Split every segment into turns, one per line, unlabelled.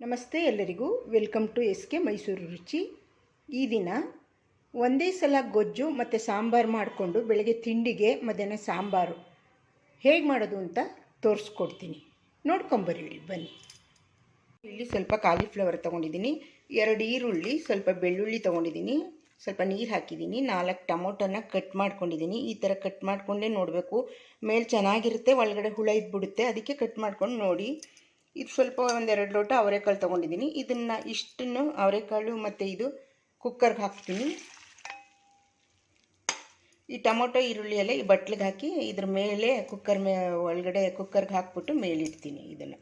ನಮಸ್ತೆ ಎಲ್ಲರಿಗೂ. Welcome to S K Mysuru Ruchi. ಈ ದಿನ ಒಂದೇ ಸಲ ಗೊಜ್ಜು ಮತ್ತು ಸಾಂಬಾರು ಮಾಡಿಕೊಂಡು ಬೆಳಗ್ಗೆ ತಿಂಡಿಗೆ ಮಧ್ಯಾಹ್ನ ಸಾಂಬಾರು. ಹೇಗೆ ಮಾಡೋದು ಅಂತ ತೋರಿಸ್ಕೊಡ್ತೀನಿ. ನೋಡ್ಕೊಂಬರ್ರಿ ಬನ್ನಿ. ಇಲ್ಲಿ ಸ್ವಲ್ಪ ಕಾಲಿಫ್ಲವರ್ ತೊಗೊಂಡಿದ್ದೀನಿ. ಎರಡು ಈರುಳ್ಳಿ, ಸ್ವಲ್ಪ ಬೆಳ್ಳುಳ್ಳಿ ತೊಗೊಂಡಿದ್ದೀನಿ. ಸ್ವಲ್ಪ ನೀರು ಹಾಕಿದ್ದೀನಿ. ನಾಲ್ಕು ಟೊಮೊಟೊನ ಕಟ್ ಮಾಡ್ಕೊಂಡಿದ್ದೀನಿ. ಈ ಥರ ಕಟ್ ಮಾಡಿಕೊಂಡೇ ನೋಡಬೇಕು. ಮೇಲೆ ಚೆನ್ನಾಗಿರುತ್ತೆ, ಒಳಗಡೆ ಹುಳ ಇದ್ಬಿಡುತ್ತೆ. ಅದಕ್ಕೆ ಕಟ್ ಮಾಡ್ಕೊಂಡು ನೋಡಿ. ಇದು ಸ್ವಲ್ಪ ಒಂದೆರಡು ಲೋಟ ಅವರೆಕಾಳು ತೊಗೊಂಡಿದ್ದೀನಿ. ಇದನ್ನು ಇಷ್ಟನ್ನು ಅವರೆಕಾಳು ಮತ್ತು ಇದು ಕುಕ್ಕರ್ಗೆ ಹಾಕ್ತೀನಿ. ಈ ಟೊಮೊಟೊ, ಈರುಳ್ಳಿ ಎಲ್ಲ ಈ ಬಟ್ಲಿಗೆ ಹಾಕಿ ಇದ್ರ ಮೇಲೆ ಕುಕ್ಕರ್ ಮೇ, ಒಳಗಡೆ ಕುಕ್ಕರ್ಗೆ ಹಾಕ್ಬಿಟ್ಟು ಮೇಲಿಡ್ತೀನಿ ಇದನ್ನು.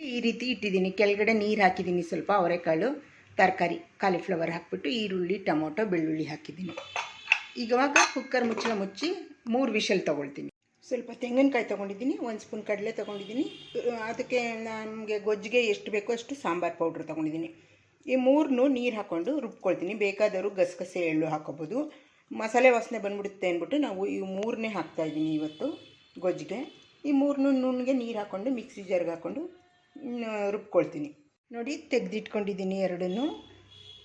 ಈ ರೀತಿ ಇಟ್ಟಿದ್ದೀನಿ. ಕೆಳಗಡೆ ನೀರು ಹಾಕಿದ್ದೀನಿ ಸ್ವಲ್ಪ ಅವರೆಕಾಳು, ತರಕಾರಿ ಕಾಲಿಫ್ಲವರ್ ಹಾಕ್ಬಿಟ್ಟು ಈರುಳ್ಳಿ, ಟೊಮೊಟೊ, ಬೆಳ್ಳುಳ್ಳಿ ಹಾಕಿದ್ದೀನಿ. ಈಗವಾಗ ಕುಕ್ಕರ್ ಮುಚ್ಚಳ ಮುಚ್ಚಿ ಮೂರು ವಿಷಲ್ ತೊಗೊಳ್ತೀನಿ. ಸ್ವಲ್ಪ ತೆಂಗಿನಕಾಯಿ ತೊಗೊಂಡಿದ್ದೀನಿ, ಒಂದು ಸ್ಪೂನ್ ಕಡಲೆ ತೊಗೊಂಡಿದ್ದೀನಿ. ಅದಕ್ಕೆ ನಮಗೆ ಗೊಜ್ಜಿಗೆ ಎಷ್ಟು ಬೇಕೋ ಅಷ್ಟು ಸಾಂಬಾರು ಪೌಡ್ರ್ ತೊಗೊಂಡಿದ್ದೀನಿ. ಈ ಮೂರನ್ನು ನೀರು ಹಾಕ್ಕೊಂಡು ರುಬ್ಕೊಳ್ತೀನಿ. ಬೇಕಾದವರು ಗಸಗಸೆ ಎಳ್ಳು ಹಾಕೋಬೋದು. ಮಸಾಲೆ ವಾಸನೆ ಬಂದ್ಬಿಡುತ್ತೆ ಅಂದ್ಬಿಟ್ಟು ನಾವು ಈ ಮೂರನ್ನೇ ಹಾಕ್ತಾಯಿದ್ದೀನಿ ಇವತ್ತು ಗೊಜ್ಜಿಗೆ. ಈ ಮೂರನ್ನು ನುಣ್ಣಗೆ ನೀರು ಹಾಕ್ಕೊಂಡು ಮಿಕ್ಸಿ ಜಾರ್ಗೆ ಹಾಕ್ಕೊಂಡು ರುಬ್ಕೊಳ್ತೀನಿ. ನೋಡಿ, ತೆಗೆದಿಟ್ಕೊಂಡಿದ್ದೀನಿ ಎರಡನ್ನೂ.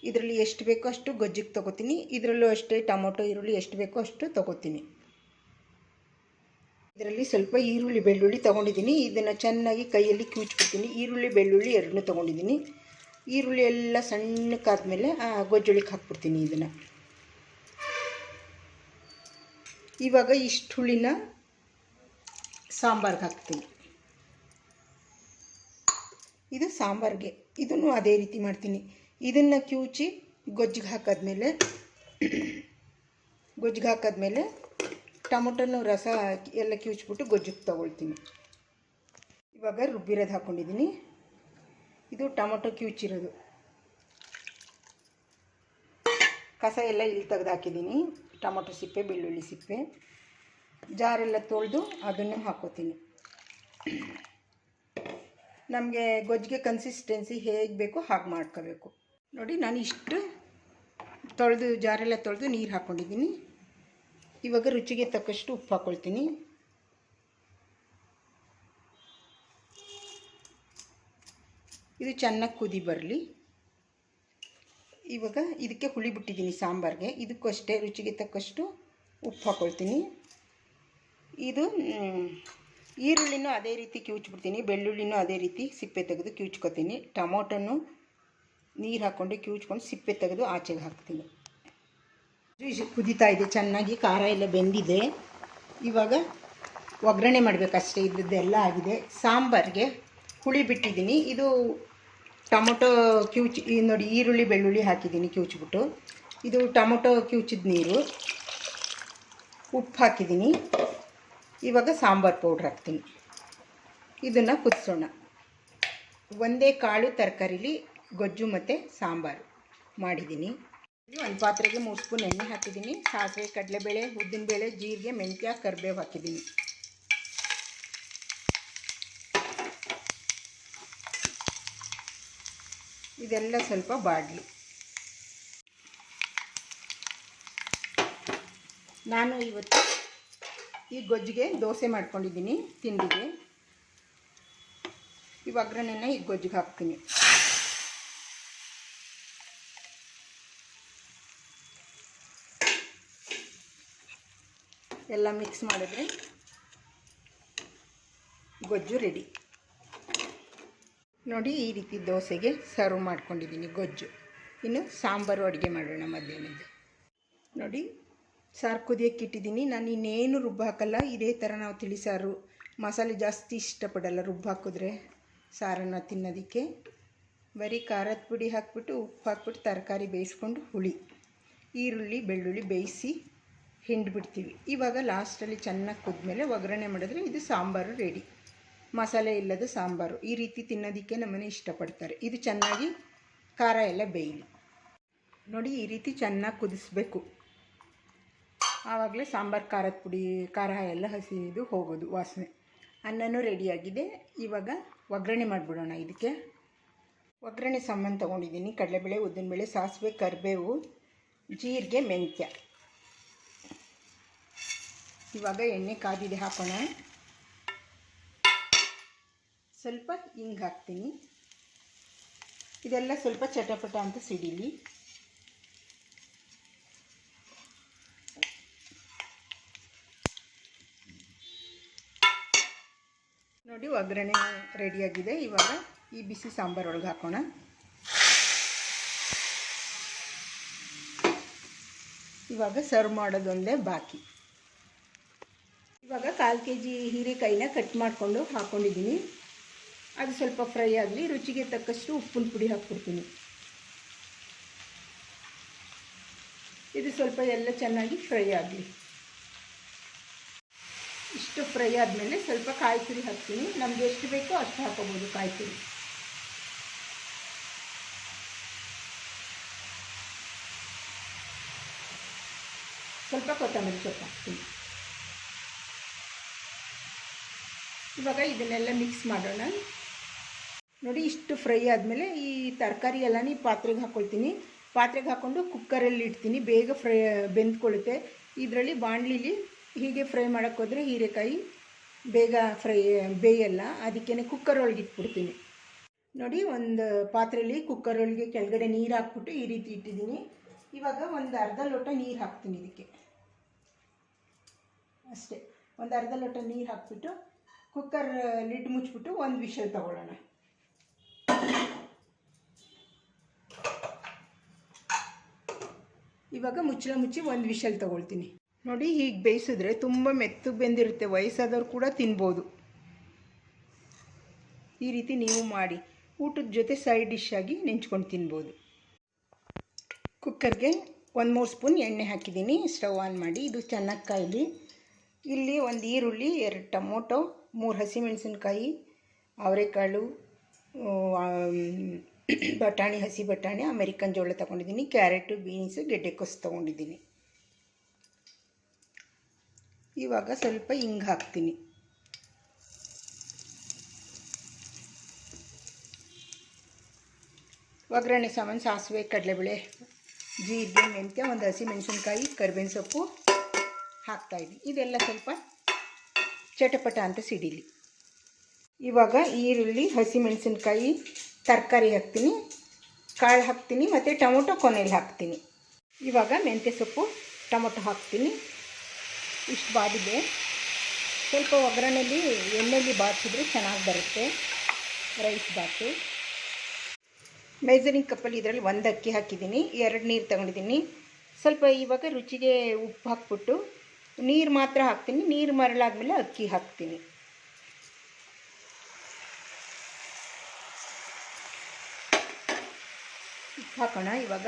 ಇದರಲ್ಲಿ ಎಷ್ಟು ಬೇಕೋ ಅಷ್ಟು ಗೊಜ್ಜಿಗೆ ತೊಗೋತೀನಿ. ಇದರಲ್ಲೂ ಅಷ್ಟೇ ಟೊಮೊಟೊ, ಈರುಳ್ಳಿ ಎಷ್ಟು ಬೇಕೋ ಅಷ್ಟು ತೊಗೋತೀನಿ. ಇದರಲ್ಲಿ ಸ್ವಲ್ಪ ಈರುಳ್ಳಿ ಬೆಳ್ಳುಳ್ಳಿ ತೊಗೊಂಡಿದ್ದೀನಿ. ಇದನ್ನು ಚೆನ್ನಾಗಿ ಕೈಯಲ್ಲಿ ಕಿವುಚ್ಬಿಡ್ತೀನಿ ಈರುಳ್ಳಿ ಬೆಳ್ಳುಳ್ಳಿ ಎರಡನ್ನೂ ತೊಗೊಂಡಿದ್ದೀನಿ. ಈರುಳ್ಳಿ ಎಲ್ಲ ಸಣ್ಣಕ್ಕಾದಮೇಲೆ ಗೊಜ್ಜುಳಿಗೆ ಹಾಕ್ಬಿಡ್ತೀನಿ ಇದನ್ನು. ಇವಾಗ ಇಷ್ಟು ಹುಳಿನ ಸಾಂಬಾರ್ಗೆ ಹಾಕ್ತೀನಿ. ಇದು ಸಾಂಬಾರಿಗೆ. ಇದನ್ನು ಅದೇ ರೀತಿ ಮಾಡ್ತೀನಿ. ಇದನ್ನು ಕಿವುಚಿ ಗೊಜ್ಜಿಗೆ ಹಾಕಾದ್ಮೇಲೆ ಗೊಜ್ಜಿಗೆ ಹಾಕಾದ್ಮೇಲೆ ಟೊಮೊಟೊನು ರಸ ಎಲ್ಲ ಕಿವುಚ್ಬಿಟ್ಟು ಗೊಜ್ಜಿಗೆ ತೊಗೊಳ್ತೀನಿ. ಇವಾಗ ರುಬ್ಬಿರೋದು ಹಾಕ್ಕೊಂಡಿದ್ದೀನಿ ಇದು ಟೊಮೊಟೊ ಕಿವುಚಿರೋದು. ಕಸ ಎಲ್ಲ ಇಲ್ಲಿ ತೆಗೆದು ಹಾಕಿದ್ದೀನಿ ಟೊಮೊಟೊ ಸಿಪ್ಪೆ, ಬೆಳ್ಳುಳ್ಳಿ ಸಿಪ್ಪೆ. ಜಾರೆಲ್ಲ ತೊಳೆದು ಅದನ್ನು ಹಾಕೋತೀನಿ. ನಮಗೆ ಗೊಜ್ಜಿಗೆ ಕನ್ಸಿಸ್ಟೆನ್ಸಿ ಹೇಗೆ ಬೇಕೋ ಹಾಗೆ ಮಾಡ್ಕೋಬೇಕು. ನೋಡಿ, ನಾನು ಇಷ್ಟು ತೊಳೆದು ಜಾರೆಲ್ಲ ತೊಳೆದು ನೀರು ಹಾಕ್ಕೊಂಡಿದ್ದೀನಿ ಇವಾಗ ರುಚಿಗೆ ತಕ್ಕಷ್ಟು ಉಪ್ಪು ಹಾಕ್ಕೊಳ್ತೀನಿ ಇದು ಚೆನ್ನಾಗಿ ಕುದಿ ಬರಲಿ. ಇವಾಗ ಇದಕ್ಕೆ ಹುಳಿ ಬಿಟ್ಟಿದ್ದೀನಿ ಸಾಂಬಾರಿಗೆ. ಇದಕ್ಕೂ ಅಷ್ಟೇ ರುಚಿಗೆ ತಕ್ಕಷ್ಟು ಉಪ್ಪು ಹಾಕ್ಕೊಳ್ತೀನಿ ಇದು ಈರುಳ್ಳಿನೂ ಅದೇ ರೀತಿ ಕಿವುಚ್ಬಿಡ್ತೀನಿ. ಬೆಳ್ಳುಳ್ಳಿನೂ ಅದೇ ರೀತಿ ಸಿಪ್ಪೆ ತೆಗೆದು ಕಿವುಚ್ಕೊತೀನಿ. ಟೊಮೊಟೊನು ನೀರು ಹಾಕ್ಕೊಂಡು ಕಿವುಚ್ಕೊಂಡು ಸಿಪ್ಪೆ ತೆಗೆದು ಆಚೆಗೆ ಹಾಕ್ತೀನಿ. ಕುದೀತಾ ಇದೆ, ಚೆನ್ನಾಗಿ, ಖಾರ ಎಲ್ಲ ಬೆಂದಿದೆ. ಇವಾಗ ಒಗ್ಗರಣೆ ಮಾಡಬೇಕಷ್ಟೇ ಇದ್ದದ್ದೆಲ್ಲ ಆಗಿದೆ. ಸಾಂಬಾರಿಗೆ ಹುಳಿ ಬಿಟ್ಟಿದ್ದೀನಿ. ಇದು ಟೊಮೊಟೊ ಕಿವುಚಿ ನೋಡಿ, ಈರುಳ್ಳಿ, ಬೆಳ್ಳುಳ್ಳಿ ಹಾಕಿದ್ದೀನಿ ಕಿವುಚ್ಬಿಟ್ಟು ಇದು ಟೊಮೊಟೊ ಕಿವುಚಿದ ನೀರು. ಉಪ್ಪು ಹಾಕಿದ್ದೀನಿ. ಇವಾಗ ಸಾಂಬಾರು ಪೌಡ್ರ್ ಹಾಕ್ತೀನಿ. ಇದನ್ನು ಕುದಿಸೋಣ. ಒಂದೇ ಕಾಳು ತರಕಾರಿಲಿ ಗೊಜ್ಜು ಮತ್ತು ಸಾಂಬಾರು ಮಾಡಿದ್ದೀನಿ. ಒಂದು ಪಾತ್ರೆಗೆ ಮೂರು ಸ್ಪೂನ್ ಎಣ್ಣೆ ಹಾಕಿದ್ದೀನಿ. ಸಾಸಿವೆ, ಕಡಲೆಬೇಳೆ, ಉದ್ದಿನಬೇಳೆ, ಜೀರಿಗೆ, ಮೆಂತ್ಯ, ಕರಿಬೇವು ಹಾಕಿದ್ದೀನಿ. ಇದೆಲ್ಲ ಸ್ವಲ್ಪ ಬಾಡಲಿ. ನಾನು ಇವತ್ತು ಈ ಗೊಜ್ಜಿಗೆ ದೋಸೆ ಮಾಡ್ಕೊಂಡಿದ್ದೀನಿ ತಿಂಡಿಗೆ. ಈ ಒಗ್ಗರಣೆನ ಈ ಗೊಜ್ಜಿಗೆ ಹಾಕ್ತೀನಿ. ಎಲ್ಲ ಮಿಕ್ಸ್ ಮಾಡಿದ್ರೆ ಗೊಜ್ಜು ರೆಡಿ ನೋಡಿ ಈ ರೀತಿ ದೋಸೆಗೆ ಸರ್ವ್ ಮಾಡ್ಕೊಂಡಿದ್ದೀನಿ ಗೊಜ್ಜು. ಇನ್ನು ಸಾಂಬಾರು ಅಡುಗೆ ಮಾಡೋಣ ಮಧ್ಯಾಹ್ನದ್ದು. ನೋಡಿ, ಸಾರು ಕುದಿಯೋಕ್ಕೆ ಇಟ್ಟಿದ್ದೀನಿ. ನಾನು ಇನ್ನೇನು ರುಬ್ಬು ಹಾಕಲ್ಲ. ಇದೇ ಥರ ನಾವು ತಿಳಿಸಾರು ಮಸಾಲೆ ಜಾಸ್ತಿ ಇಷ್ಟಪಡಲ್ಲ ರುಬ್ಬು ಹಾಕಿದ್ರೆ ಸಾರನ್ನು ತಿನ್ನೋದಕ್ಕೆ. ಬರೀ ಖಾರದ ಪುಡಿ ಹಾಕ್ಬಿಟ್ಟು ಉಪ್ಪು ಹಾಕ್ಬಿಟ್ಟು ತರಕಾರಿ ಬೇಯಿಸ್ಕೊಂಡು ಹುಳಿ. ಈರುಳ್ಳಿ, ಬೆಳ್ಳುಳ್ಳಿ ಬೇಯಿಸಿ ಹಿಂಡ್ಬಿಡ್ತೀವಿ. ಇವಾಗ ಲಾಸ್ಟಲ್ಲಿ ಚೆನ್ನಾಗಿ ಕುದ್ಮೇಲೆ ಒಗ್ಗರಣೆ ಮಾಡಿದ್ರೆ ಇದು ಸಾಂಬಾರು ರೆಡಿ. ಮಸಾಲೆ ಇಲ್ಲದ ಸಾಂಬಾರು. ಈ ರೀತಿ ತಿನ್ನೋದಕ್ಕೆ ನಮ್ಮನೆ ಇಷ್ಟಪಡ್ತಾರೆ. ಇದು ಚೆನ್ನಾಗಿ ಖಾರ ಎಲ್ಲ ಬೇಯಲಿ. ನೋಡಿ, ಈ ರೀತಿ ಚೆನ್ನಾಗಿ ಕುದಿಸ್ಬೇಕು. ಆವಾಗಲೇ ಸಾಂಬಾರು ಖಾರದ ಪುಡಿ, ಖಾರ ಎಲ್ಲ ಹಸಿದು ಹೋಗೋದು ವಾಸನೆ. ಅನ್ನನೂ ರೆಡಿಯಾಗಿದೆ. ಇವಾಗ ಒಗ್ಗರಣೆ ಮಾಡಿಬಿಡೋಣ ಇದಕ್ಕೆ. ಒಗ್ಗರಣೆ ಸಾಮಾನು ತೊಗೊಂಡಿದ್ದೀನಿ. ಕಡಲೆಬೇಳೆ, ಉದ್ದಿನಬೇಳೆ, ಸಾಸಿವೆ, ಕರಿಬೇವು, ಜೀರಿಗೆ, ಮೆಂತ್ಯ. ಇವಾಗ ಎಣ್ಣೆ ಕಾದಿದೆ ಹಾಕೋಣ. ಸ್ವಲ್ಪ ಹಿಂಗೆ ಹಾಕ್ತೀನಿ. ಇದೆಲ್ಲ ಸ್ವಲ್ಪ ಚಟಪಟ ಅಂತ ಸಿಡಿಲಿ. ನೋಡಿ ಒಗ್ಗರಣೆ ರೆಡಿಯಾಗಿದೆ. ಇವಾಗ ಈ ಬಿಸಿ ಸಾಂಬಾರು ಒಳಗೆ ಹಾಕೋಣ. ಇವಾಗ ಸರ್ವ್ ಮಾಡೋದೊಂದೇ ಬಾಕಿ. ಇವಾಗ ಕಾಲು ಕೆ ಜಿ ಹೀರೆಕಾಯಿನ ಕಟ್ ಮಾಡಿಕೊಂಡು ಹಾಕ್ಕೊಂಡಿದ್ದೀನಿ ಅದು ಸ್ವಲ್ಪ ಫ್ರೈ ಆಗಲಿ ರುಚಿಗೆ ತಕ್ಕಷ್ಟು ಉಪ್ಪಿನ ಪುಡಿ ಹಾಕ್ಬಿಡ್ತೀನಿ. ಇದು ಸ್ವಲ್ಪ ಎಲ್ಲ ಚೆನ್ನಾಗಿ ಫ್ರೈ ಆಗಲಿ. ಇಷ್ಟು ಫ್ರೈ ಆದಮೇಲೆ ಸ್ವಲ್ಪ ಕಾಯಿ ತುರಿ ಹಾಕ್ತೀನಿ. ನಮ್ಗೆ ಎಷ್ಟು ಬೇಕೋ ಅಷ್ಟು ಹಾಕೋಬೋದು ಕಾಯಿ ತುರಿ ಸ್ವಲ್ಪ ಕೊತ್ತಂಬರಿ ಸೊಪ್ಪು ಹಾಕ್ತೀನಿ. ಇವಾಗ ಇದನ್ನೆಲ್ಲ ಮಿಕ್ಸ್ ಮಾಡೋಣ. ನೋಡಿ, ಇಷ್ಟು ಫ್ರೈ ಆದಮೇಲೆ ಈ ತರಕಾರಿ ಎಲ್ಲನೇ ಪಾತ್ರೆಗೆ ಹಾಕ್ಕೊಳ್ತೀನಿ ಪಾತ್ರೆಗೆ ಹಾಕ್ಕೊಂಡು ಕುಕ್ಕರಲ್ಲಿ ಇಡ್ತೀನಿ. ಬೇಗ ಫ್ರೈ ಬೆಂದ್ಕೊಳ್ಳುತ್ತೆ. ಇದರಲ್ಲಿ ಬಾಣಲಿಲಿ ಹೀಗೆ ಫ್ರೈ ಮಾಡೋಕ್ಕೆ ಹೋದರೆ ಹೀರೆಕಾಯಿ ಬೇಗ ಫ್ರೈ ಬೇಯಲ್ಲ. ಅದಕ್ಕೇ ಕುಕ್ಕರ್ ಒಳಗೆ ಇಟ್ಬಿಡ್ತೀನಿ. ನೋಡಿ, ಒಂದು ಪಾತ್ರೆಯಲ್ಲಿ ಕುಕ್ಕರ್ ಒಳಗೆ ಕೆಳಗಡೆ ನೀರು ಹಾಕ್ಬಿಟ್ಟು ಈ ರೀತಿ ಇಟ್ಟಿದ್ದೀನಿ. ಇವಾಗ ಒಂದು ಅರ್ಧ ಲೋಟ ನೀರು ಹಾಕ್ತೀನಿ ಇದಕ್ಕೆ. ಅಷ್ಟೇ. ಒಂದು ಅರ್ಧ ಲೋಟ ನೀರು ಹಾಕ್ಬಿಟ್ಟು ಕುಕ್ಕರ್ ಲಿಡ್ ಮುಚ್ಚಿಬಿಟ್ಟು ಒಂದು ವಿಷಲ್ ತಗೊಳ್ಳೋಣ. ಇವಾಗ ಮುಚ್ಚಳ ಮುಚ್ಚಿ ಒಂದು ವಿಷಲ್ ತಗೊಳ್ತೀನಿ. ನೋಡಿ, ಹೀಗೆ ಬೇಯಿಸಿದ್ರೆ ತುಂಬ ಮೆತ್ತಗೆ ಬೆಂದಿರುತ್ತೆ. ವಯಸ್ಸಾದವ್ರು ಕೂಡ ತಿನ್ಬೋದು. ಈ ರೀತಿ ನೀವು ಮಾಡಿ. ಊಟದ ಜೊತೆ ಸೈಡ್ ಡಿಶ್ ಆಗಿ ನೆಂಚ್ಕೊಂಡು ತಿನ್ಬೋದು. ಕುಕ್ಕರ್ಗೆ ಒಂದು ಮೂರು ಸ್ಪೂನ್ ಎಣ್ಣೆ ಹಾಕಿದ್ದೀನಿ. ಸ್ಟವ್ ಆನ್ ಮಾಡಿ. ಇದು ಚೆನ್ನಾಗಿ ಕಾಯಿಲಿ ಇಲ್ಲಿ ಒಂದು ಈರುಳ್ಳಿ, ಎರಡು ಟೊಮೊಟೊ ಮೂರು ಹಸಿಮೆಣಸಿನ್ಕಾಯಿ ಅವರೆಕಾಳು ಬಟಾಣಿ, ಹಸಿ ಬಟಾಣಿ, ಅಮೆರಿಕನ್ ಜೋಳ ತೊಗೊಂಡಿದ್ದೀನಿ, ಕ್ಯಾರೆಟು, ಬೀನ್ಸು ಗೆಡ್ಡೆಕೋಸು ತೊಗೊಂಡಿದ್ದೀನಿ. ಇವಾಗ ಸ್ವಲ್ಪ ಹಿಂಗೆ ಹಾಕ್ತೀನಿ. ಒಗ್ಗರಣೆ ಸಾಮಾನು, ಸಾಸಿವೆ, ಕಡಲೆಬೇಳೆ, ಜೀರಿಗೆ, ಮೆಂತ್ಯ, ಒಂದು ಹಸಿ ಮೆಣಸಿನ್ಕಾಯಿ, ಕರಿಬೇವಿನ ಸೊಪ್ಪು ಹಾಕ್ತಾಯಿದ್ದೀನಿ ಇದೆಲ್ಲ ಸ್ವಲ್ಪ ಚಟಪಟ ಅಂತ ಸಿಡಿಲಿ. ಇವಾಗ ಈರುಳ್ಳಿ, ಹಸಿಮೆಣಸಿನ್ಕಾಯಿ, ತರಕಾರಿ ಹಾಕ್ತೀನಿ, ಕಾಳು ಹಾಕ್ತೀನಿ ಮತ್ತು ಟೊಮೊಟೊ ಕೊನೆಯಲ್ಲಿ ಹಾಕ್ತೀನಿ. ಇವಾಗ ಮೆಂತ್ಯ ಸೊಪ್ಪು, ಟೊಮೊಟೊ ಹಾಕ್ತೀನಿ. ಇಷ್ಟು ಬಾದಿದೆ. ಸ್ವಲ್ಪ ಒಗ್ಗರಣೆಯಲ್ಲಿ ಎಣ್ಣೆಯಲ್ಲಿ ಬಾಚಿದ್ರೆ ಚೆನ್ನಾಗಿ ಬರುತ್ತೆ. ರೈಸ್ ಬಾತು. ಮೆಜರಿಂಗ್ ಕಪ್ಪಲ್ಲಿ ಇದರಲ್ಲಿ ಒಂದು ಅಕ್ಕಿ ಹಾಕಿದ್ದೀನಿ. ಎರಡು ನೀರು ತಗೊಂಡಿದ್ದೀನಿ. ಸ್ವಲ್ಪ ಇವಾಗ ರುಚಿಗೆ ಉಪ್ಪು ಹಾಕ್ಬಿಟ್ಟು ನೀರು ಮಾತ್ರ ಹಾಕ್ತೀನಿ, ನೀರು ಮರಳಾದ್ಮೇಲೆ ಅಕ್ಕಿ ಹಾಕ್ತೀನಿ. ಉಪ್ಪು ಹಾಕೋಣ ಇವಾಗ.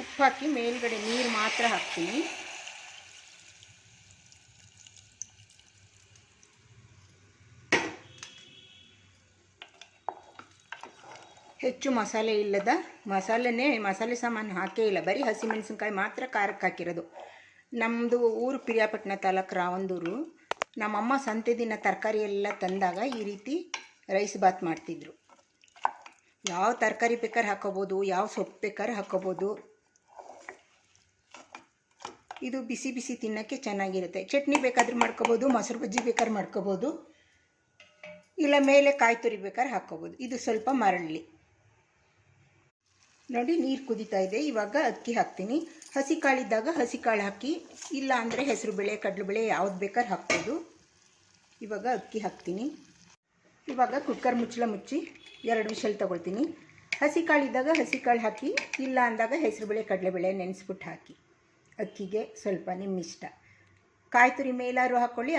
ಉಪ್ಪು ಹಾಕಿ ಮೇಲ್ಗಡೆ ನೀರು ಮಾತ್ರ ಹಾಕ್ತೀನಿ. ಹೆಚ್ಚು ಮಸಾಲೆ ಇಲ್ಲದ ಮಸಾಲೆನೇ ಮಸಾಲೆ ಸಾಮಾನು ಹಾಕೇ ಇಲ್ಲ. ಬರೀ ಹಸಿಮೆಣಸಿನ್ಕಾಯಿ ಮಾತ್ರ ಖಾರಕ್ಕೆ ಹಾಕಿರೋದು. ನಮ್ಮದು ಊರು ಪಿರಿಯಾಪಟ್ಟಣ ತಾಲೂಕು ರಾವಂದೂರು. ನಮ್ಮಮ್ಮ ಸಂತೆ ದಿನ ತರಕಾರಿ ಎಲ್ಲ ತಂದಾಗ ಈ ರೀತಿ ರೈಸ್ ಬಾತ್ ಮಾಡ್ತಿದ್ರು. ಯಾವ ತರಕಾರಿ ಬೇಕಾದ್ರೆ ಹಾಕೋಬೋದು, ಯಾವ ಸೊಪ್ಪು ಬೇಕಾದ್ರೆ ಹಾಕೋಬೋದು. ಇದು ಬಿಸಿ ಬಿಸಿ ತಿನ್ನೋಕ್ಕೆ ಚೆನ್ನಾಗಿರುತ್ತೆ. ಚಟ್ನಿ ಬೇಕಾದ್ರೂ ಮಾಡ್ಕೋಬೋದು, ಮೊಸರು ಬಜ್ಜಿ ಬೇಕಾದ್ರೆ ಮಾಡ್ಕೋಬೋದು. ಇಲ್ಲ ಮೇಲೆ ಕಾಯಿ ತುರಿ ಬೇಕಾದ್ರೆ ಹಾಕ್ಕೋಬೋದು ಇದು ಸ್ವಲ್ಪ ಮರಳಲಿ ನೋಡಿ, ನೀರು ಕುದೀತಾ ಇದೆ. ಇವಾಗ ಅಕ್ಕಿ ಹಾಕ್ತೀನಿ. ಹಸಿ ಕಾಳಿದ್ದಾಗ ಹಸಿ ಕಾಳು ಹಾಕಿ, ಇಲ್ಲ ಅಂದರೆ ಹೆಸರು ಹೆಸರುಬೇಳೆ ಕಡಲೆಬೇಳೆ ಯಾವ್ದು ಬೇಕಾದ್ರೆ ಹಾಕ್ಬೋದು. ಇವಾಗ ಅಕ್ಕಿ ಹಾಕ್ತೀನಿ. ಇವಾಗ ಕುಕ್ಕರ್ ಮುಚ್ಚಳ ಮುಚ್ಚಿ ಎರಡು ವಿಷಲ್ ತೊಗೊಳ್ತೀನಿ. ಹಸಿ ಕಾಳಿದ್ದಾಗ ಹಸಿ ಕಾಳು ಹಾಕಿ, ಇಲ್ಲ ಅಂದಾಗ ಹೆಸರುಬೇಳೆ ಕಡಲೆಬೇಳೆ ನೆನೆಸ್ಬಿಟ್ಟು ಹಾಕಿ. ಅಕ್ಕಿಗೆ ಸ್ವಲ್ಪ ನಿಮ್ಮ ಇಷ್ಟ. ಕಾಯಿ ತುರಿ ಮೇಲಾದ್ರೂ ಹಾಕ್ಕೊಳ್ಳಿ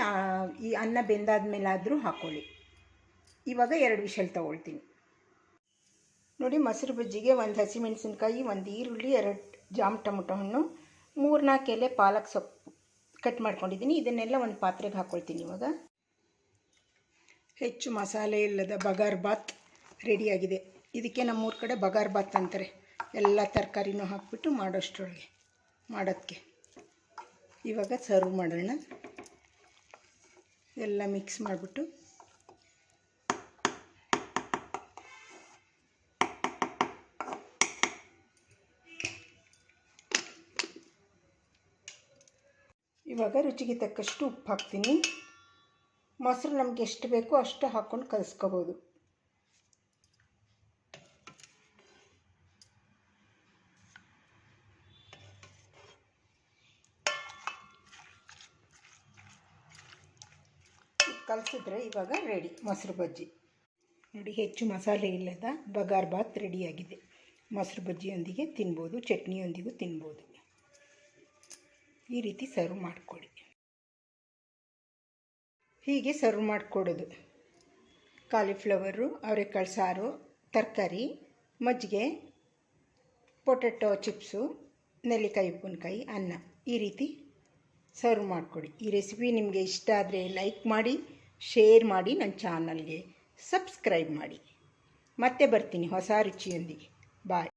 ಈ ಅನ್ನ ಬೆಂದಾದ ಮೇಲಾದರೂ ಹಾಕ್ಕೊಳ್ಳಿ ಇವಾಗ ಎರಡು ವಿಷಲ್ ತೊಗೊಳ್ತೀನಿ. ನೋಡಿ ಮೊಸರು ಬಜ್ಜಿಗೆ ಒಂದು ಹಸಿಮೆಣಸಿನ್ಕಾಯಿ, ಒಂದು ಈರುಳ್ಳಿ, ಎರಡು ಜಾಮ್ ಟೊಮೊಟೊ ಹಣ್ಣು ಮೂರು ನಾಲ್ಕು ಎಲೆ ಪಾಲಕ್ ಸೊಪ್ಪು ಕಟ್ ಮಾಡ್ಕೊಂಡಿದ್ದೀನಿ. ಇದನ್ನೆಲ್ಲ ಒಂದು ಪಾತ್ರೆಗೆ ಹಾಕ್ಕೊಳ್ತೀನಿ ಇವಾಗ. ಹೆಚ್ಚು ಮಸಾಲೆ ಇಲ್ಲದ ಬಗಾರ್ ಬಾತ್ ರೆಡಿಯಾಗಿದೆ ಇದಕ್ಕೆ ನಮ್ಮೂರ ಕಡೆ ಬಗಾರ್ ಬಾತ್ ಅಂತಾರೆ. ಎಲ್ಲ ತರಕಾರಿನೂ ಹಾಕ್ಬಿಟ್ಟು ಮಾಡೋಷ್ಟರೊಳಗೆ ಮಾಡೋದಕ್ಕೆ ಇವಾಗ ಸರ್ವ್ ಮಾಡೋಣ. ಎಲ್ಲ ಮಿಕ್ಸ್ ಮಾಡಿಬಿಟ್ಟು ಇವಾಗ ರುಚಿಗೆ ತಕ್ಕಷ್ಟು ಉಪ್ಪು ಹಾಕ್ತೀನಿ. ಮೊಸರು ನಮ್ಗೆ ಎಷ್ಟು ಬೇಕೋ ಅಷ್ಟು ಹಾಕ್ಕೊಂಡು ಕಲಿಸ್ಕೋಬೋದು. ಕಲಸಿದ್ರೆ ಇವಾಗ ರೆಡಿ ಮೊಸರು ಬಜ್ಜಿ. ನೋಡಿ, ಹೆಚ್ಚು ಮಸಾಲೆ ಇಲ್ಲದ ಬಗಾರ್ ಬಾತ್ ರೆಡಿಯಾಗಿದೆ ಮೊಸರು ಬಜ್ಜಿಯೊಂದಿಗೆ ತಿನ್ಬೋದು, ಚಟ್ನಿಯೊಂದಿಗೂ ತಿನ್ಬೋದು. ಈ ರೀತಿ ಸರ್ವ್ ಮಾಡಿಕೊಡಿ. ಹೀಗೆ ಸರ್ವ್ ಮಾಡಿಕೊಡೋದು. ಕಾಲಿಫ್ಲವರು ಅವರೆಕಾಳು ಸಾರು, ತರಕಾರಿ, ಮಜ್ಜಿಗೆ ಪೊಟೆಟೊ ಚಿಪ್ಸು ನೆಲ್ಲಿಕಾಯಿ, ಉಪ್ಪಿನಕಾಯಿ, ಅನ್ನ ಈ ರೀತಿ ಸರ್ವ್ ಮಾಡಿಕೊಡಿ. ಈ ರೆಸಿಪಿ ನಿಮಗೆ ಇಷ್ಟ ಆದರೆ ಲೈಕ್ ಮಾಡಿ ಶೇರ್ ಮಾಡಿ ನನ್ನ ಚಾನಲ್ಗೆ ಸಬ್ಸ್ಕ್ರೈಬ್ ಮಾಡಿ. ಮತ್ತೆ ಬರ್ತೀನಿ ಹೊಸ ರುಚಿಯೊಂದಿಗೆ. ಬಾಯ್